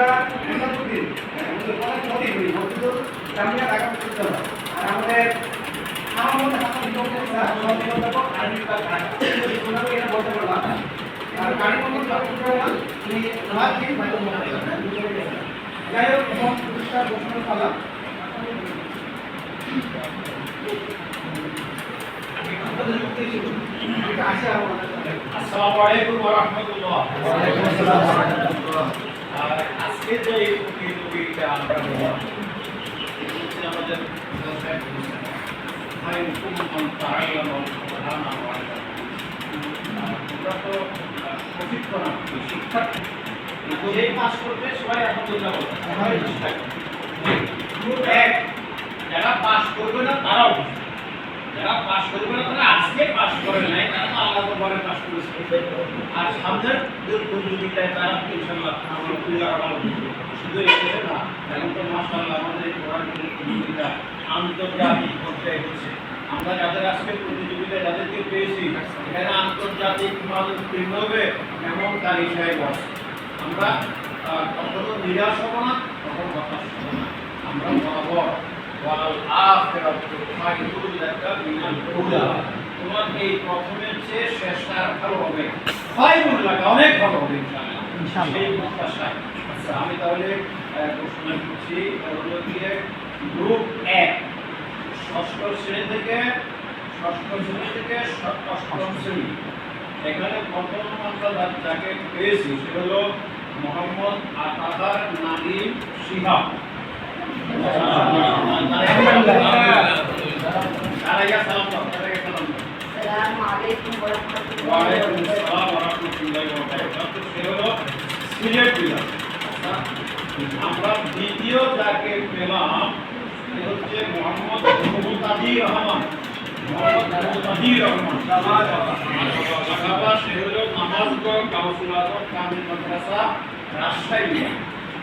আমরা প্রতিদিন অনেক মোটিভ হই আমাদের আমার ওনাকে এটা বলতে পারলাম আর আসসালামু আলাইকুম ওয়া রাহমাতুল্লাহ আসসালাম ওয়া রাহমাতুল্লাহ। আর যে এই প্রতিযোগিতা আমরা আমাদের ভাই মান তাআল্লাম আমার আমরা তো আহ, প্রশিক্ষণার্থী শিক্ষার্থী যেই পাস করবে সবাই চেষ্টা করবে এক যারা পাস করবে না তারাও। প্রতিযোগিতায় তো আমার যাদের পেয়েছি আন্তর্জাতিক মান হবে এমন কারি সাহেব আমরা কখনো নিরাশ হব না, কখনো হতাশ হব না। আমরা বরাবর তোমার এই প্রথমের চেয়ে শেষটা ভালো হবে। অনেক ভালো হবে ইনশাআল্লাহ। ইনশাআল্লাহ। সেই প্রত্যাশা আচ্ছা আমি তাহলে ঘোষণা করছি হলো গিয়ে গ্রুপ এক। ষষ্ঠ শ্রেণি থেকে ষষ্ঠ শ্রেণি থেকে অষ্টম শ্রেণি। এখানে প্রথম আমরা যা- যাকে পেয়েছি সে হলো মোহাম্মদ আতাহার নাদিম শিহাব। আমরা দ্বিতীয় যাকে পেলাম হচ্ছে মোহাম্মদ মুহতাদি রহমান মোহাম্মদ মুহতাদি রহমান সে হলো নামাজগঞ্জ কাউসুল আজম কামিল মাদ্রাসা রাজশাহী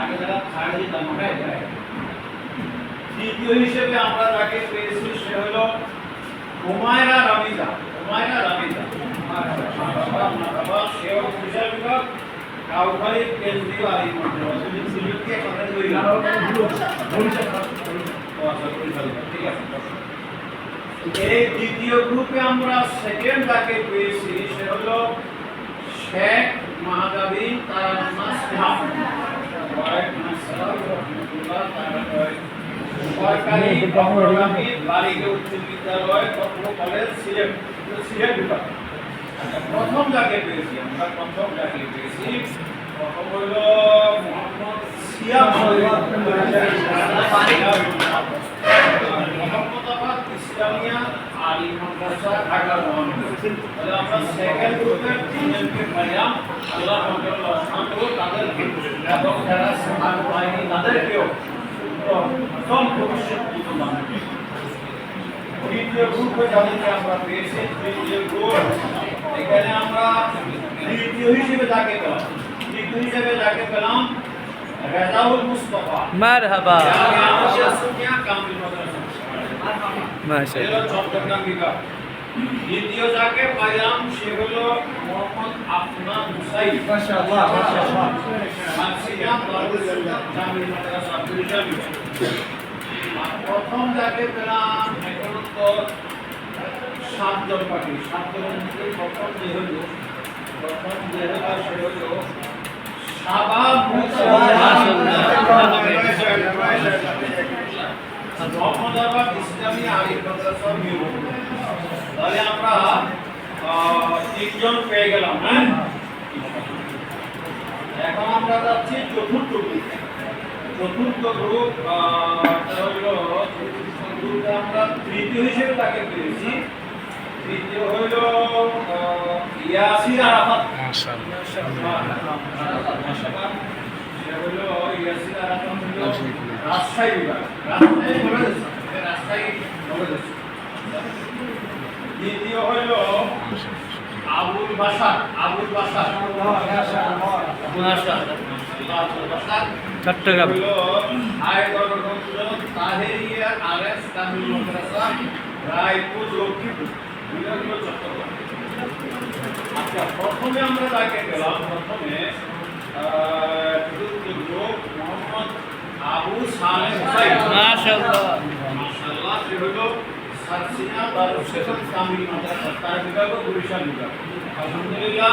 আগে যারা ছাড় দিতাম আমরা এবার দ্বিতীয় হিসেবে আমরা যাকে পেয়েছি সে হলো হুমায়রা রামিজা হুমায়রা রামিজা গ্রুপে আমরা সেকেন্ড মাহাজাবিন তারান্নাস ইমাম ওয়ালাইকুম আসসালাম ওয়া রাহমাতুল্লাহ তাআলা সরকারি অগ্রগামী বালিকা উচ্চ কলেজ সিলেট সিলেট বিভাগ প্রথম যাকে পেয়েছি আমরা প্রথম যাকে পেয়েছি প্রথম হলো মোহাম্মদ সিয়াম মোহাম্মদাবাদ ইসলামিয়া আলী মাদ্রাসা ঢাকা মহানগর আমরা সেকেন্ড গ্রুপের তিনজনকে পাইলাম আল্লাহ তাদেরকে এবং যারা সাহায্য পায়নি তাদেরকেও উত্তম ভবিষ্যৎ বিদ্যমান তৃতীয় গ্রুপে যাদেরকে আমরা পেয়েছি তৃতীয় গ্রুপ এখানে আমরা তৃতীয় হিসেবে যাকে পেলাম তৃতীয় হিসেবে যাকে পেলাম রেজাউল মুস্তফা মারহাবা জামিয়া আশরাফিয়া কামিল মাদ্রাসা মাশাআল্লাহ এলো চট্টগ্রাম বিভাগ দ্বিতীয় যাকে পাইলাম সে হলো মোহাম্মদ আফনান হুসাইন। মাশাআল্লাহ মাশাআল্লাহ। মাদ্রাসা প্রথম যাকে পেলাম এখন তো সাতজন পাখি সাতজনের মধ্যে প্রথম যে হলো প্রথম যে হলো সে হলো সাবা ইসলামী আলী মাদ্রাসা তিনজন পেয়ে গেলাম হ্যাঁ? এখন আমরা যাচ্ছি চতুর্থ গ্রুপ। চতুর্থ গ্রুপ গ্রুপে আমরা তৃতীয় হিসেবে তাকে পেয়েছি। তৃতীয় হইল ইয়াসির আরাফাত। রাজশাহী বিভাগ রাজশাহী চট্টগ্রাম রায়পুর লক্ষ্মীপুর চট্টগ্রাম। আচ্ছা প্রথমে আমরা তাকে গেলাম প্রথমে মোহাম্মদ আবু সালেহ মাশাআল্লাহ। মাশাআল্লাহ সে হলো সারসিনা দারুস ইসলাম মাদ্রাসা তার বিভাগ বরিশাল বিভাগ। ప్రజలందరిగా